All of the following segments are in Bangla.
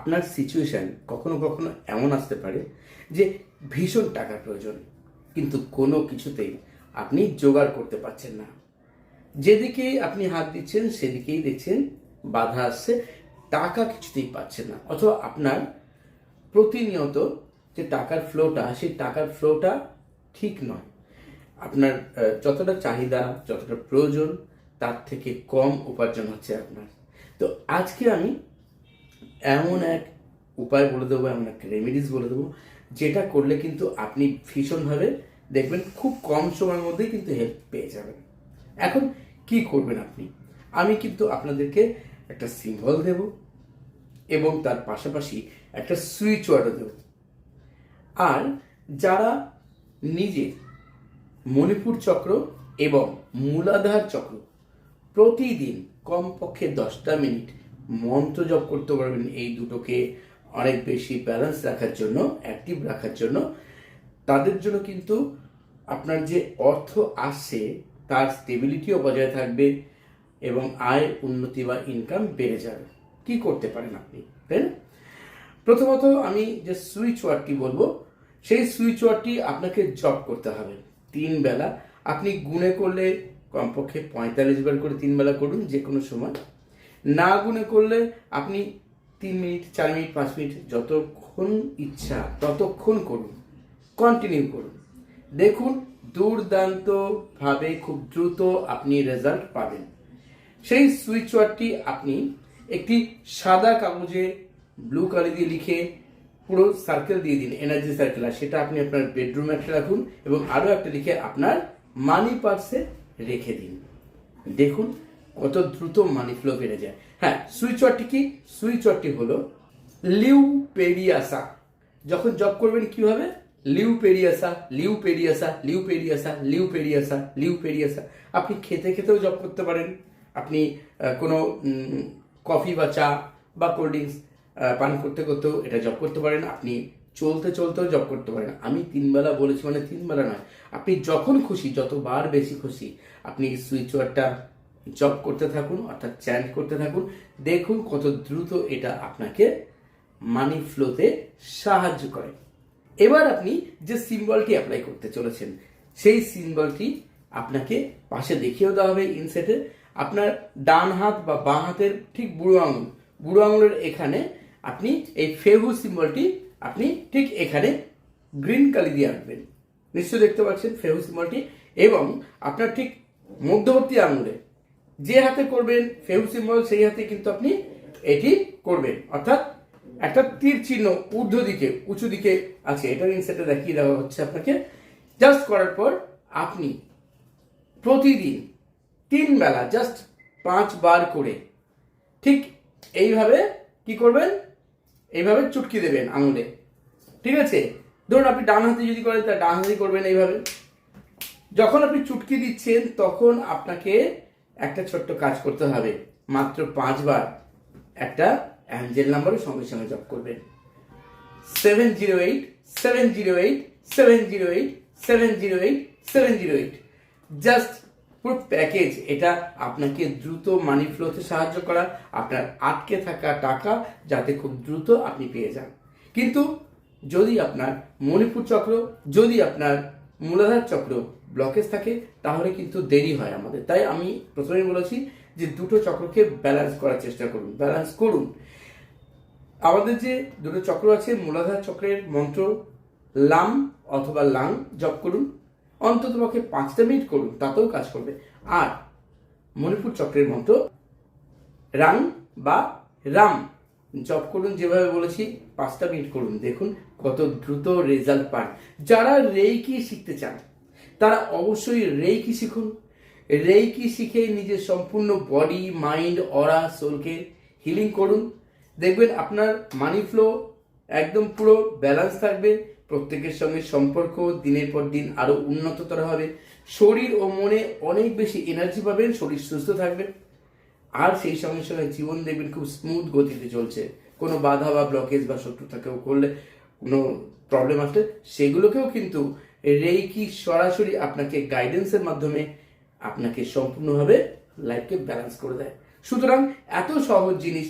আপনার সিচুয়েশান কখনো কখনো এমন আসতে পারে যে ভীষণ টাকার প্রয়োজন, কিন্তু কোনো কিছুতেই আপনি জোগাড় করতে পারছেন না। যেদিকে আপনি হাত দিচ্ছেন, সেদিকেই দেখছেন বাধা আসছে, টাকা কিছুতেই পাচ্ছেন না। অথবা আপনার প্রতিনিয়ত যে টাকার ফ্লোটা সেই টাকার ফ্লোটা ঠিক নয়। আপনার যতটা চাহিদা, যতটা প্রয়োজন, তার থেকে কম উপার্জন হচ্ছে আপনার। তো আজকে আমি এমন এক উপায় বলে দেবো, এমন এক রেমেডিস বলে দেবো, যেটা করলে কিন্তু আপনি ভীষণভাবে দেখবেন খুব কম সময়ের মধ্যেই কিন্তু হেল্প পেয়ে যাবেন। এখন কি করবেন আপনি? আমি কিন্তু আপনাদেরকে একটা সিম্বল দেব এবং তার পাশাপাশি একটা সুইচ ওয়ার্ডও দেব। আর যারা নিজে মণিপুর চক্র এবং মূলাধার চক্র প্রতিদিন কমপক্ষে দশটা মিনিট মন্ত্র জপ করতে পারবেন এই দুটোকে অনেক বেশি ব্যালেন্স রাখার জন্য অ্যাক্টিভ রাখার জন্য। তাদের জন্য কিন্তু আপনার যে অর্থ আসছে তার স্টেবিলিটিও বজায় থাকবে এবং আয়, উন্নতি বা ইনকাম বেড়ে যাবে। কি করতে পারেন আপনি, তাই না? প্রথমত আমি যে সুইচ ওয়ার্ডটি বলব, সেই সুইচ ওয়ার্ডটি আপনাকে জব করতে হবে। তিন বেলা। আপনি গুনে করলে কমপক্ষে পঁয়তাল্লিশ বার করে তিন বেলা করুন যে কোনো সময়। না গুনে করলে আপনি তিন মিনিট, চার মিনিট, পাঁচ মিনিট যতক্ষণ ইচ্ছা ততক্ষণ করুন। কন্টিনিউ করুন। দেখুন, দুর্দান্তভাবে খুব দ্রুত আপনি রেজাল্ট পাবেন। সেই সুইচ ওয়ার্ডটি আপনি একটি সাদা কাগজে ব্লু কালি দিয়ে লিখে পুরো সার্কেল দিয়ে দিন এনার্জি সার্কেল আর সেটা আপনি আপনার বেডরুমে একটা রাখুন এবং আরও একটা লিখে আপনার মানি পার্সে রেখে দিন। দেখুন দ্রুত মানি ফ্লো বেড়ে যায়। হ্যাঁ সুইচ ওয়ার্ডটি কি? সুইচ ওয়ার্ডটি হলো লিউ পেরিয়াসা যখন জব করবেন কীভাবে লিউ পেরিয়াসা লিউ পেরিয়াসা লিউ পেরিয়াসা আপনি খেতে খেতেও জব করতে পারেন। আপনি কোনো কফি বা চা বা কোল্ড ড্রিঙ্কস পান করতে করতেও এটা জব করতে পারেন। আপনি চলতে চলতেও জব করতে পারেন। আমি তিনবেলা বলেছি মানে তিনবেলা নয়। আপনি যখন খুশি, যতবার বেশি খুশি, আপনি সুইচ ওয়ার্ডটা জব করতে থাকুন, অর্থাৎ চ্যান্ট করতে থাকুন। দেখুন কত দ্রুত এটা আপনাকে মানি ফ্লোতে সাহায্য করে। এবার আপনি যে সিম্বলটি অ্যাপ্লাই করতে চলেছেন, সেই সিম্বলটি আপনাকে পাশে দেখিয়েও দেওয়া হবে ইনসেটে আপনার ডান হাত বা বাঁ হাতের ঠিক বুড়ো আঙুল, বুড়ো আঙুলের এখানে আপনি এই ফেহু সিম্বলটি আপনি ঠিক এখানে গ্রিন কালি দিয়ে আঁকবেন। নিশ্চয়ই দেখতে পাচ্ছেন ফেহু সিম্বলটি এবং আপনার ঠিক মধ্যবর্তী আঙুলে যে হাতে করবেন ফেহু সিম্বল, সেই হাতে কিন্তু আপনি এটি করবেন। অর্থাৎ একটা তীর চিহ্ন ঊর্ধ্ব দিকে, উঁচু দিকে আছে। এটার ইনসেটে দেখিয়ে দেওয়া হচ্ছে আপনাকে। জাস্ট করার পর আপনি প্রতিদিন তিন বেলা জাস্ট পাঁচবার করে ঠিক এইভাবে কি করবেন? এইভাবে চুটকি দেবেন আঙুলে। ঠিক আছে? ধরুন আপনি ডান হাতে যদি করেন তা ডান হাতে করবেন এইভাবে। যখন আপনি চুটকি দিচ্ছেন, তখন আপনাকে একটা ছোট্ট কাজ করতে হবে। মাত্র পাঁচবার একটা অ্যাঞ্জেল নাম্বারের সঙ্গে সঙ্গে জপ করবেন। Seven zero eight seven zero eight seven zero eight seven zero eight seven zero eight just পুরো প্যাকেজ এটা আপনাকে দ্রুত মানি ফ্লোতে সাহায্য করা, আপনার আটকে থাকা টাকা যাতে খুব দ্রুত আপনি পেয়ে যান। কিন্তু যদি আপনার মণিপুর চক্র, যদি আপনার মূলাধার চক্র ব্লকেজ থাকে, তাহলে কিন্তু দেরি হয় আমাদের। তাই আমি প্রথমেই বলেছি যে দুটো চক্রকে ব্যালেন্স করার চেষ্টা করুন ব্যালেন্স করুন। আমাদের যে দুটো চক্র আছে, মূলাধার চক্রের মন্ত্র, লাম অথবা লাং জপ করুন, অন্তত পক্ষে পাঁচটা মিনিট করুন, তাতেও কাজ করবে। আর মণিপুর চক্রের মন্ত্র, রাং বা রাম জব করুন, যেভাবে বলেছি, পাঁচটা মিনিট করুন। দেখুন কত দ্রুত রেজাল্ট পান। যারা রেইকি শিখতে চান তারা অবশ্যই রেইকি শিখুন। রেইকি শিখে নিজের সম্পূর্ণ বডি, মাইন্ড, অরা, সোলকে হিলিং করুন। দেখবেন আপনার মানি ফ্লো একদম পুরো ব্যালেন্স থাকবে। প্রত্যেকের সঙ্গে সম্পর্ক দিনের পর দিন আরও উন্নততর হবে। শরীর ও মনে অনেক বেশি এনার্জি পাবেন, শরীর সুস্থ থাকবে। আর সেই সঙ্গে সঙ্গে জীবন দেখবেন খুব স্মুথ গতিতে চলছে। কোনো বাধা বা ব্লকেজ বা শত্রুতা কেউ করলে, কোনো প্রবলেম আসলে সেগুলোকেও কিন্তু রেইকি সরাসরি আপনাকে গাইডেন্সের মাধ্যমে আপনাকে সম্পূর্ণভাবে লাইফকে ব্যালেন্স করে দেয়। সুতরাং এত সহজ জিনিস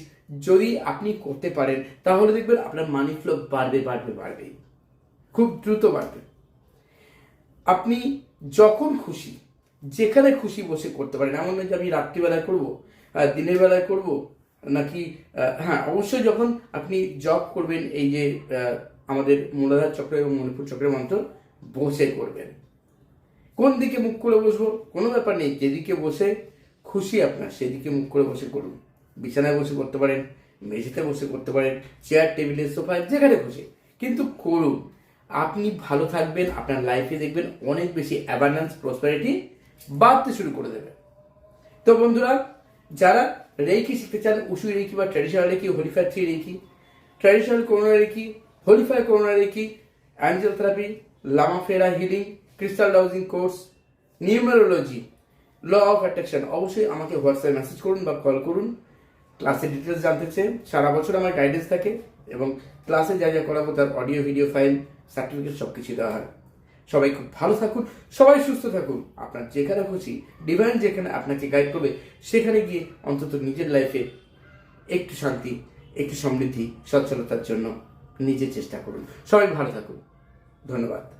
যদি আপনি করতে পারেন, তাহলে দেখবেন আপনার মানি ফ্লো বাড়বে বাড়বে বাড়বে খুব দ্রুত বাড়বে। আপনি যখন খুশি, যেখানে খুশি বসে করতে পারেন, এমন নয় যে আমি রাত্রিবেলায় করব দিনের বেলায় করব, নাকি হ্যাঁ অবশ্যই যখন আপনি জব করবেন, এই যে আমাদের মূলাধার চক্র এবং মণিপুর চক্রের মন্ত্র বসে করবেন। কোন দিকে মুখ করে বসবো? কোনো ব্যাপার নেই, যেদিকে বসে খুশি আপনার, সেদিকে মুখ করে বসে করুন। বিছানায় বসে করতে পারেন, মেঝেতে বসে করতে পারেন চেয়ার টেবিলে সোফায় যেখানে বসে কিন্তু করুন। আপনি ভালো থাকবেন, আপনার লাইফে দেখবেন অনেক বেশি অ্যাবান্ডান্স প্রসপারিটি বাড়তে শুরু করে দেবে। তো বন্ধুরা, যারা রেকি শিখতে চান, উসুই রেকি বা traditional reiki Holy Fire three reiki traditional Karuna reiki Holy Fire Karuna reiki angel therapy Lama Fera healing crystal dowsing course numerology law of attraction অবশ্যই আমাকে হোয়াটসঅ্যাপে মেসেজ করুন বা কল করুন। ক্লাসের ডিটেলস জানতে চেয়ে সারা বছর আমার গাইডেন্স থাকে এবং ক্লাসে যা যা করাবো তার অডিও ভিডিও ফাইল সার্টিফিকেট সব কিছু দেওয়া হয়। সবাই খুব ভালো থাকুন, সবাই সুস্থ থাকুন। আপনার যেখানে খুশি ডিভাইন যেখানে আপনাকে গাইড করবে, সেখানে গিয়ে অন্তত নিজের লাইফে একটু শান্তি, একটু সমৃদ্ধি, সচ্ছলতার জন্য নিজে চেষ্টা করুন। সবাই ভালো থাকুন। ধন্যবাদ।